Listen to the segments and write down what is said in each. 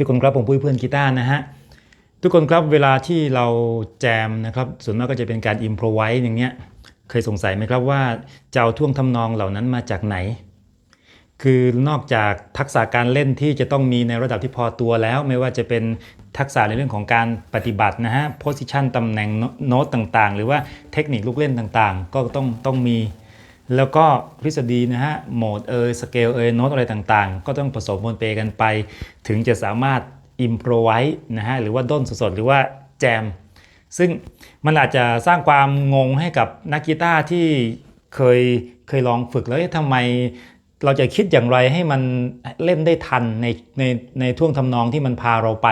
ทุกคนครับผมปุ้ยเพื่อนกีตาร์นะฮะทุกคนครับเวลาที่เราแจมนะครับส่วนมากก็จะเป็นการอิมพรไวส์อย่างเงี้ยเคยสงสัยไหมครับว่าจะเอาท่วงทำนองเหล่านั้นมาจากไหน คือนอกจากทักษะการเล่นที่จะต้องมีในระดับที่พอตัวแล้ว ไม่ว่าจะเป็นทักษะในเรื่องของการปฏิบัตินะฮะโพสิชันตำแหน่งโน้ตต่างๆ หรือว่าเทคนิคลูกเล่นต่างๆ ก็ต้องต้องมี แล้วก็ทฤษฎีนะฮะโหมดเอยสเกลเอยโน้ตอะไรต่างๆ ก็ต้องผสมปนเปกันไป ถึงจะสามารถอิมโ o รไวส์นะฮะหรือว่าด้นสดๆ หรือว่าแจม ซึ่งมันอาจจะสร้างความงงให้กับนักกีตาร์ที่เคยเคยลองฝึกแล้วทำไมเราจะคิดอย่างไรให้มันเล่นได้ทันในในในท่วงทำนองที่มันพาเราไป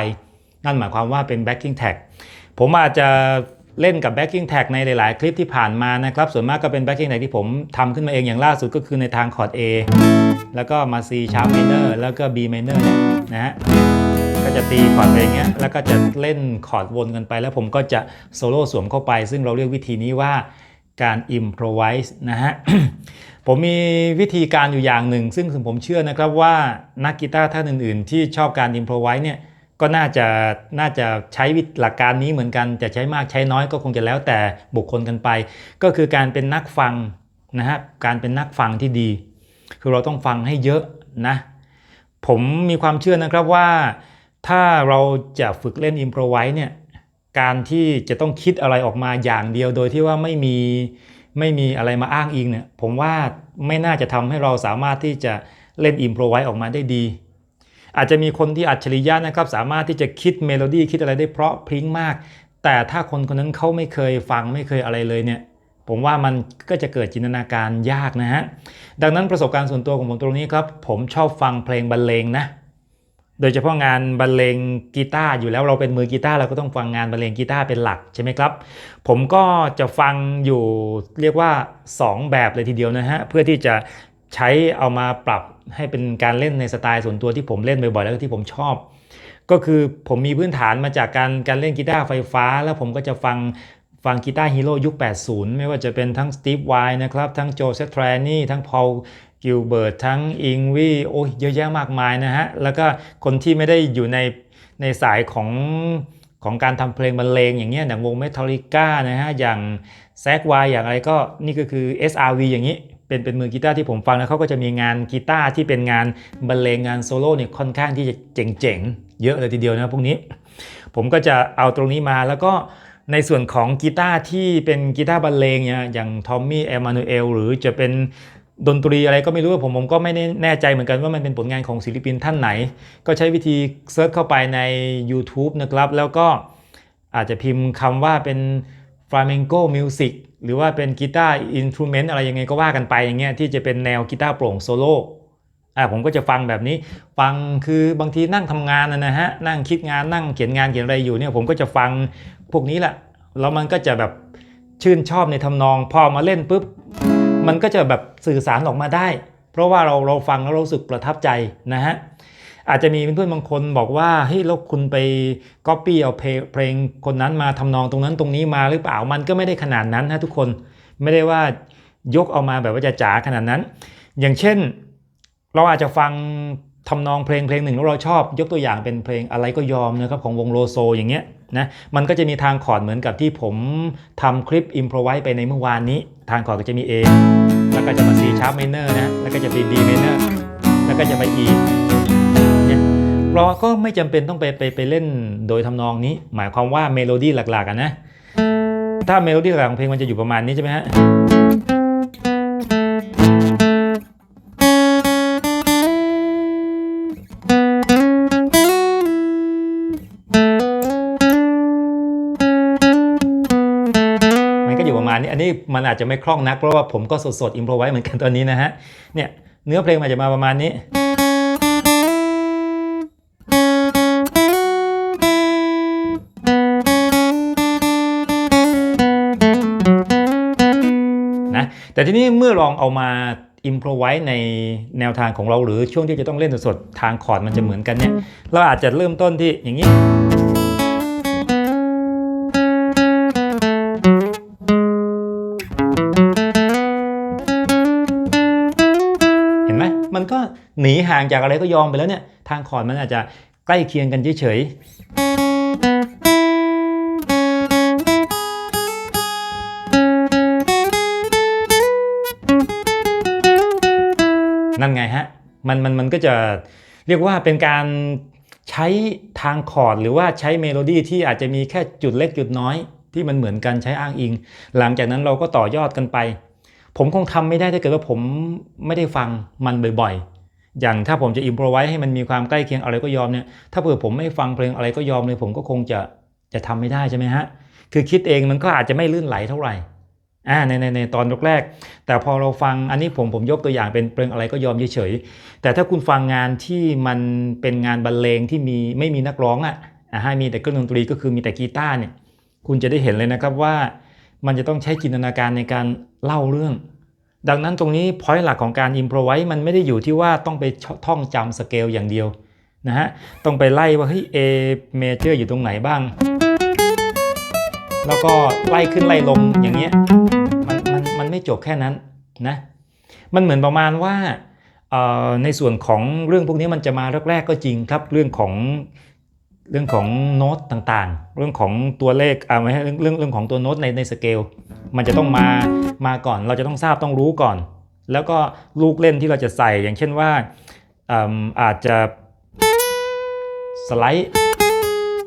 นั่นหมายความว่าเป็น backing tag ผมอาจจะ เล่นกับ backing tag ในหลาย ๆ คลิปที่ผ่านมานะครับ ส่วนมากก็เป็น backing tag ที่ผมทำขึ้นมาเองอย่างล่าสุดก็คือในทางคอร์ด A แล้วก็มา C sharp minor แล้วก็ B minor เนี่ยนะฮะก็จะตีคอร์ดไปอย่างเงี้ยแล้วก็จะเล่นคอร์ดวนกันไป แล้วผมก็จะโซโล่สวมเข้าไป ซึ่งเราเรียกวิธีนี้ว่าการ improvise นะฮะ ผมมีวิธีการอยู่อย่างหนึ่ง ซึ่งผมเชื่อนะครับว่านักกีตาร์ท่านอื่น ๆ ที่ชอบการ improvise เนี่ย ก็น่าจะน่าจะใช้วิธีหลักการนี้เหมือนกัน จะใช้มากใช้น้อยก็คงจะแล้วแต่บุคคลกันไป ก็คือการเป็นนักฟังนะฮะการเป็นนักฟังที่ดี คือเราต้องฟังให้เยอะนะ ผมมีความเชื่อนะครับว่าถ้าเราจะฝึกเล่นอิม r o ไวส์เนี่ยการที่จะต้องคิดอะไรออกมาอย่างเดียวโดยที่ว่าไม่มีไม่มีอะไรมาอ้างอิงเนี่ยผมว่าไม่น่าจะทำให้เราสามารถที่จะเล่นอิม r o ไวส์ออกมาได้ดี อาจจะมีคนที่อัจฉริยะนะครับสามารถที่จะคิดเมโลดี้คิดอะไรได้เพราะพริ้งมาก แต่ถ้าคนคนนั้นเขาไม่เคยฟังไม่เคยอะไรเลยเนี่ยผมว่ามันก็จะเกิดจินตนาการยากนะฮะ ดังนั้นประสบการณ์ส่วนตัวของผมตรงนี้ครับ ผมชอบฟังเพลงบรรเลงนะ โดยเฉพาะงานบรรเลงกีตาร์อยู่แล้วเราเป็นมือกีตาร์เราก็ต้องฟังงานบรรเลงกีตาร์เป็นหลักใช่ไหมครับ ผมก็จะฟังอยู่เรียกว่า 2 แบบเลยทีเดียวนะฮะ เพื่อที่จะใช้เอามาปรับ ให้เป็นการเล่นในสไตล์ส่วนตัวที่ผมเล่นบ่อยๆ แล้วก็ที่ผมชอบ ก็คือผมมีพื้นฐานมาจากการการเล่นกีตาร์ไฟฟ้า แล้วผมก็จะฟังฟังกีตาร์ฮีโร่ยุค 80 ไม่ว่าจะเป็นทั้งสตีฟไวนะครับ ทั้งโจเซตแทรนี่ทั้งพอลกิลเบิร์ตทั้งอิงวีโอ้ยเยอะแยะมากมายนะฮะ แล้วก็คนที่ไม่ได้อยู่ในในสายของของการทำเพลงบรรเลงอย่างเงี้ยอย่างวงเมทัลลิก้านะฮะ อย่างแซกวายอย่างอะไรก็นี่ก็คือ SRV อย่างนี้ เป็นเป็นมือกีตาร์ที่ผมฟังแล้วเขาก็จะมีงานกีตาร์ที่เป็นงานบรรเลงงานโซโล่เนี่ยค่อนข้างที่จะเจ๋งๆ เยอะเลยทีเดียวนะพวกนี้ ผมก็จะเอาตรงนี้มาแล้วก็ในส่วนของกีตาร์ที่เป็นกีตาร์บรรเลงเนี่ยอย่างทอมมี่เอมานูเอลหรือจะเป็นดนตรีอะไรก็ไม่รู้ผมผมก็ไม่แน่ใจเหมือนกันว่ามันเป็นผลงานของศิลปินท่านไหน ก็ใช้วิธีเซิร์ชเข้าไปใน YouTube นะครับ แล้วก็อาจจะพิมพ์คำว่าเป็น flamenco music หรือว่าเป็นกีตาร์อินทรูเมนต์อะไรยังไงก็ว่ากันไปอย่างเงี้ยที่จะเป็นแนวกีตาร์โปร่งโซโล่อ่าผมก็จะฟังแบบนี้ ฟังคือบางทีนั่งทำงานนะฮะนั่งคิดงานนั่งเขียนงานเขียนอะไรอยู่เนี่ยผมก็จะฟังพวกนี้แหละแล้วมันก็จะแบบชื่นชอบในทำนอง พอมาเล่นปุ๊บมันก็จะแบบสื่อสารออกมาได้ เพราะว่าเราเราฟังแล้วเราสึกประทับใจนะฮะ อาจจะมีเพื่อนบางคนบอกว่าเฮ้ยแล้วคุณไปก๊อปปี้เอาเพลงคนนั้นมาทำนองตรงนั้นตรงนี้มาหรือเปล่ามันก็ไม่ได้ขนาดนั้นนะทุกคนไม่ได้ว่ายกเอามาแบบว่าจะจ๋าขนาดนั้น อย่างเช่น เราอาจจะฟังทำนองเพลงเพลงหนึ่งแล้วเราชอบยกตัวอย่างเป็นเพลงอะไรก็ยอมนะครับของวงโลโซอย่างเงี้ยนะมันก็จะมีทางคอร์ดเหมือนกับที่ผมทำคลิปอิมพรไวส์ไปในเมื่อวานนี้ ทางคอร์ดก็จะมี A แล้วก็จะมา C sharp minor นะแล้วก็จะไป B minor แล้วก็จะไปอี เราก็ไม่จำเป็นต้องไปไปไปเล่นโดยทำนองนี้ หมายความว่าเมโลดี้หลักๆกันนะ ถ้าเมโลดี้หลักของเพลงมันจะอยู่ประมาณนี้ใช่ไหมฮะมันก็อยู่ประมาณนี้อันนี้มันอาจจะไม่คล่องนักเพราะว่าผมก็สดๆอิมพรไว้เหมือนกันตอนนี้นะฮะเนี่ยเนื้อเพลงมันจะมาประมาณนี้ แต่ทีนี้เมื่อลองเอามาอิมพรไว้ในแนวทางของเราหรือช่วงที่จะต้องเล่นสดๆทางคอร์ดมันจะเหมือนกันเนี่ย เราอาจจะเริ่มต้นที่อย่างนี้ เห็นไหมมันก็หนีห่างจากอะไรก็ยอมไปแล้วเนี่ย ทางคอร์ดมันอาจจะใกล้เคียงกันเฉยๆ นั่นไงฮะมันมันมันก็จะเรียกว่าเป็นการใช้ทางคอร์ดหรือว่าใช้เมโลดี้ที่อาจจะมีแค่จุดเล็กจุดน้อย ที่มันเหมือนกันใช้อ้างอิง หลังจากนั้นเราก็ต่อยอดกันไป ผมคงทำไม่ได้ถ้าเกิดว่าผมไม่ได้ฟังมันบ่อยๆ อย่างถ้าผมจะอิมพรไว้ให้มันมีความใกล้เคียงอะไรก็ยอมเนี่ยถ้าเผื่อผมไม่ฟังเพลงอะไรก็ยอมเลย ผมก็คงจะจะทำไม่ได้ใช่ไหมฮะคือคิดเองมันก็อาจจะไม่ลื่นไหลเท่าไหร่ อ่าในในในตอนแรกๆแต่พอเราฟังอันนี้ผมผมยกตัวอย่างเป็นเพลงอะไรก็ยอมเฉยๆแต่ถ้าคุณฟังงานที่มันเป็นงานบรรเลงที่มีไม่มีนักร้องอะอ่าให้มีแต่เครื่องดนตรีก็คือมีแต่กีตาร์เนี่ยคุณจะได้เห็นเลยนะครับว่ามันจะต้องใช้จินตนาการในการเล่าเรื่อง ดังนั้นตรงนี้พอยต์หลักของการอิมพรไว้มันไม่ได้อยู่ที่ว่าต้องไปท่องจำสเกลอย่างเดียวนะฮะต้องไปไล่ว่าเฮ้ย A major อยู่ตรงไหนบ้าง แล้วก็ไล่ขึ้นไล่ลงอย่างเงี้ย ไม่จบแค่นั้นนะมันเหมือนประมาณว่าในส่วนของเรื่องพวกนี้มันจะมาแรกๆก็จริงครับ เรื่องของเรื่องของโน้ตต่างๆ เรื่องของตัวเลขอ่าไม่ใช่เรื่องเรื่องของตัวโน้ตในในสเกลมันจะต้องมามาก่อนเราจะต้องทราบต้องรู้ก่อน แล้วก็ลูกเล่นที่เราจะใส่อย่างเช่นว่าอาจจะสไลด์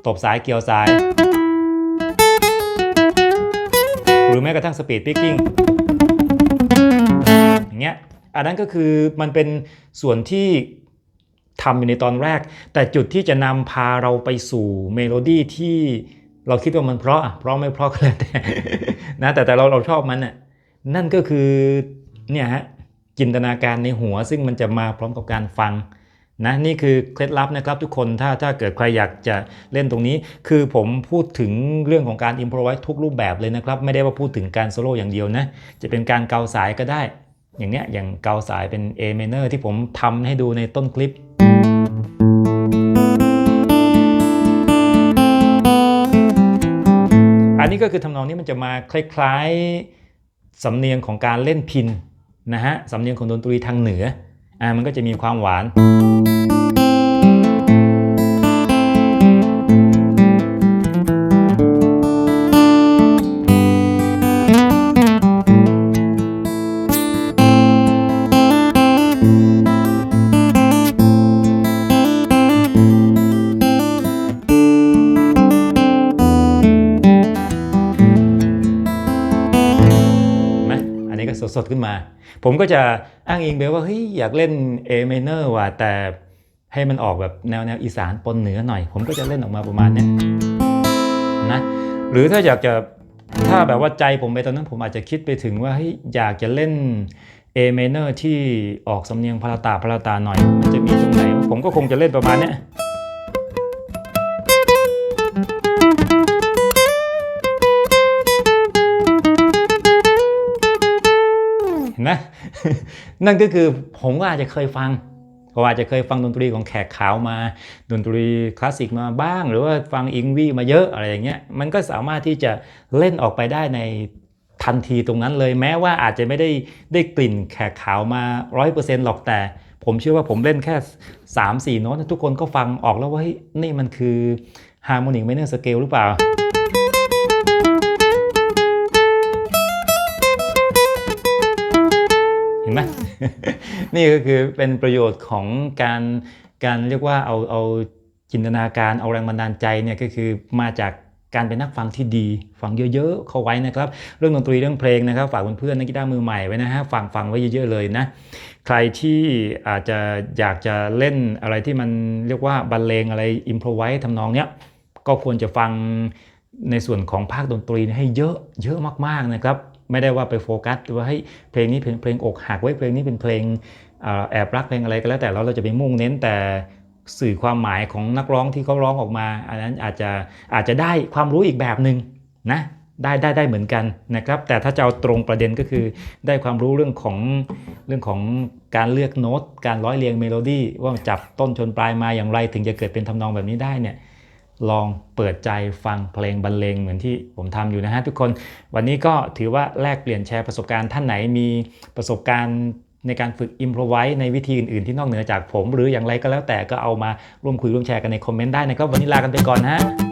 ตบสายเกี่ยวสาย หรือแม้กระทั่งสปีดพิกกิ้งอย่าง เงี้ยอันนั้นก็คือมันเป็นส่วนที่ทำอยู่ในตอนแรก แต่จุดที่จะนำพาเราไปสู่เมโลดี้ที่เราคิดว่ามันเพราะเพราะไม่เพราะก็แล้วแต่นะแต่แต่เราเราชอบมันน่ะนั่นก็คือเนี่ยฮะจินตนาการในหัวซึ่งมันจะมาพร้อมกับการฟังนะนี่คือเคล็ดลับนะครับทุกคนถ้าถ้าเกิดใครอยากจะเล่นตรงนี้ คือผมพูดถึงเรื่องของการอิมพรไว้ทุกรูปแบบเลยนะครับ ไม่ได้ว่าพูดถึงการโซโล่อย่างเดียวนะ จะเป็นการเกาสายก็ได้ อย่างเนี้ยอย่างเกาสายเป็น A minor ที่ผมทำให้ดูในต้นคลิป อันนี้ก็คือทำนองนี้มันจะมาคล้ายๆสำเนียงของการเล่นพินนะฮะสำเนียงของดนตรีทางเหนืออ่ามันก็จะมีความหวาน สดๆขึ้นมา ผมก็จะอ้างอิงไปว่าเฮ้ยอยากเล่น A minor ว่ะแต่ให้มันออกแบบแนวแนวอีสานปนเหนือหน่อย ผมก็จะเล่นออกมาประมาณนี้นะหรือถ้าอยากจะถ้าแบบว่าใจผมไปตอนนั้นผมอาจจะคิดไปถึงว่าเฮ้ยอยากจะเล่น A minor ที่ออกสำเนียงพาราตาพาราตาหน่อย มันจะมีตรงไหน ผมก็คงจะเล่นประมาณนี้ นั่นก็คือผมก็อาจจะเคยฟังผมอาจจะเคยฟังดนตรีของแขกขาวมา ดนตรีคลาสสิกมาบ้าง หรือว่าฟังอิงวีมาเยอะอะไรอย่างเงี้ยมันก็สามารถที่จะเล่นออกไปได้ในทันทีตรงนั้นเลยแม้ว่าอาจจะไม่ได้ได้กลิ่นแขกขาวมา 100%หรอกแต่ ผมเชื่อว่าผมเล่นแค่ 3-4 โน้ตทุกคนก็ฟังออกแล้วว่านี่มันคือฮาร์โมนิกไมเนอร์สเกลหรือเปล่า นไหมนี่ก็คือเป็นประโยชน์ของการการเรียกว่าเอาเอาจินตนาการเอาแรงบันดาลใจเนี่ยก็คือมาจากการเป็นนักฟังที่ดี ฟังเยอะๆเข้าไว้นะครับ เรื่องดนตรีเรื่องเพลงนะครับ ฝากเพื่อนๆนักกีตาร์มือใหม่ไว้นะฮะฟังฟังไว้เยอะๆเลยนะ ใครที่อาจจะอยากจะเล่นอะไรที่มันเรียกว่าบรรเลงอะไรอิมพรไว้ทำนองเนี้ยก็ควรจะฟังในส่วนของภาคดนตรีให้เยอะเยอะมากๆนะครับ ไม่ได้ว่าไปโฟกัสว่าให้เพลงนี้เป็นเพลงอกหักไว้เพลงนี้เป็นเพลงแอบรักเพลงอะไรก็แล้วแต่เราเราจะไปมุ่งเน้นแต่สื่อความหมายของนักร้องที่เขาร้องออกมา อันนั้นอาจจะอาจจะได้ความรู้อีกแบบหนึ่งนะได้ได้ได้เหมือนกันนะครับ แต่ถ้าจะเอาตรงประเด็นก็คือได้ความรู้เรื่องของเรื่องของการเลือกโน้ต การร้อยเรียงเมโลดี้ว่าจับต้นชนปลายมาอย่างไรถึงจะเกิดเป็นทำนองแบบนี้ได้เนี่ย ลองเปิดใจฟังเพลงบรรเลงเหมือนที่ผมทำอยู่นะฮะทุกคน วันนี้ก็ถือว่าแลกเปลี่ยนแชร์ประสบการณ์ท่านไหนมีประสบการณ์ในการฝึกอิมพรไวส์ในวิธีอื่นๆ ที่นอกเหนือจากผม หรืออย่างไรก็แล้วแต่ก็เอามาร่วมคุยร่วมแชร์กันในคอมเมนต์ได้นะครับ วันนี้ลากันไปก่อนนะฮะ